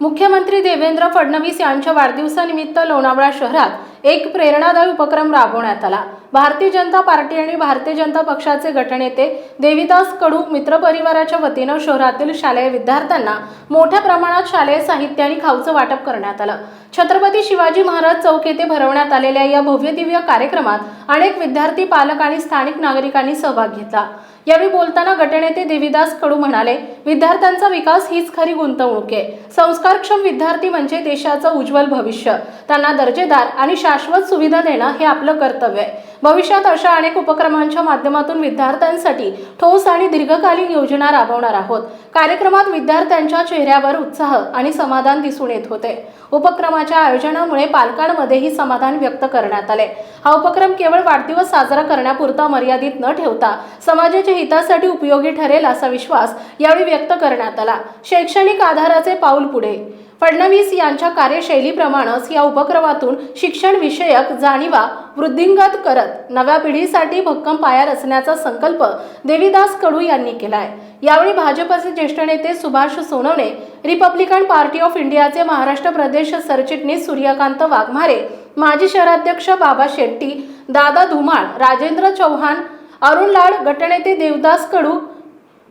मुख्यमंत्री देवेंद्र फडणवीस यांच्या वाढदिवसानिमित्त लोणावळा शहरात एक प्रेरणादायी उपक्रम राबवण्यात आला. भारतीय जनता पार्टी आणि भारतीय जनता पक्षाचे गटनेते देविदास कडू मित्रपरिवाराच्या वतीनं शहरातील शालेय विद्यार्थ्यांना मोठ्या प्रमाणात शालेय साहित्य आणि खाऊचं वाटप करण्यात आलं. छत्रपती शिवाजी महाराज चौक येथे भरवण्यात आलेल्या या भव्यदिव्य कार्यक्रमात अनेक विद्यार्थी पालक आणि स्थानिक नागरिकांनी सहभाग घेतला. यावेळी बोलताना गटनेते देवीदास कडू म्हणाले विद्यार्थ्यांचा विकास हीच खरी गुंतवणूक आहे. संस्कारक्षम विद्यार्थी म्हणजे देशाचं उज्ज्वल भविष्य. त्यांना दर्जेदार आणि शाश्वत सुविधा देणं हे आपलं कर्तव्य आहे. भविष्यात अशा अनेक उपक्रमांच्या माध्यमातून विद्यार्थ्यांसाठी ठोस आणि दीर्घकालीन योजना राबवणार आहोत. कार्यक्रमात विद्यार्थ्यांच्या चेहऱ्यावर उत्साह आणि समाधान दिसून येत होते. उपक्रमाच्या आयोजनामुळे पालकांमध्येही समाधान व्यक्त करण्यात आले. हा उपक्रम केवळ वाढदिवस साजरा करण्यापुरता मर्यादित न ठेवता समाजाच्या हितासाठी उपयोगी ठरेल असा विश्वास यावेळी व्यक्त करण्यात आला. शैक्षणिक आधाराचे पाऊल पुढे. फडणवीस यांच्या कार्यशैलीप्रमाणेच या उपक्रमातून शिक्षण विषयक जाणीवा वृद्धिंगत करत नव्या पिढीसाठी भक्कम पाया रचण्याचा संकल्प देवीदास कडू यांनी केलाय. यावेळी भाजपचे ज्येष्ठ नेते Subhash Sonawane Republican party of इंडियाचे महाराष्ट्र प्रदेश सरचिटणीस सूर्यकांत वाघमारे माजी शहराध्यक्ष बाबा शेट्टी दादा धुमाळ राजेंद्र चव्हाण अरुण लाड गटनेते देवदास कडू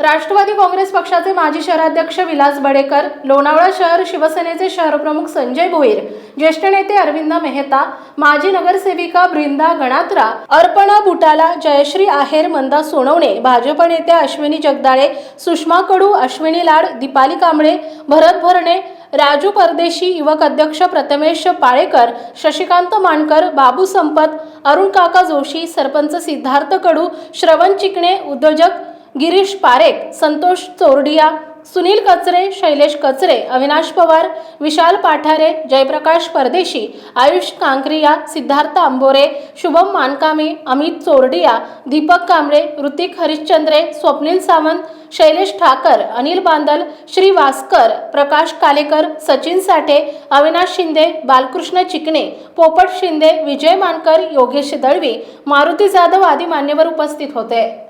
राष्ट्रवादी काँग्रेस पक्षाचे माजी शहराध्यक्ष विलास बडेकर लोणावळा शहर शिवसेनेचे शहरप्रमुख संजय भोईर ज्येष्ठ नेते अरविंद मेहता माजी नगरसेविका बृंदा गणात्रा अर्पणा बुटाला जयश्री आहेर मंदा सोनवणे भाजप नेत्या अश्विनी जगदाळे सुषमा कडू अश्विनी लाड दीपाली कांबळे भरत भरणे राजू परदेशी युवक अध्यक्ष प्रथमेश पाळेकर शशिकांत मानकर बाबू संपत अरुण काका जोशी सरपंच सिद्धार्थ कडू श्रवण चिकणे उद्योजक गिरीश पारेख संतोष चोरडिया सुनील कचरे शैलेश कचरे अविनाश पवार विशाल पाठारे जयप्रकाश परदेशी आयुष कांक्रिया सिद्धार्थ आंबोरे शुभम मानकामे अमित चोरडिया दीपक कांबळे ऋतिक हरिश्चंद्रे स्वप्नील सावंत शैलेश ठाकर अनिल बांदल श्री वास्कर प्रकाश कालेकर सचिन साठे अविनाश शिंदे बालकृष्ण चिकणे पोपट शिंदे विजय मानकर योगेश दळवी मारुती जाधव आदी मान्यवर उपस्थित होते.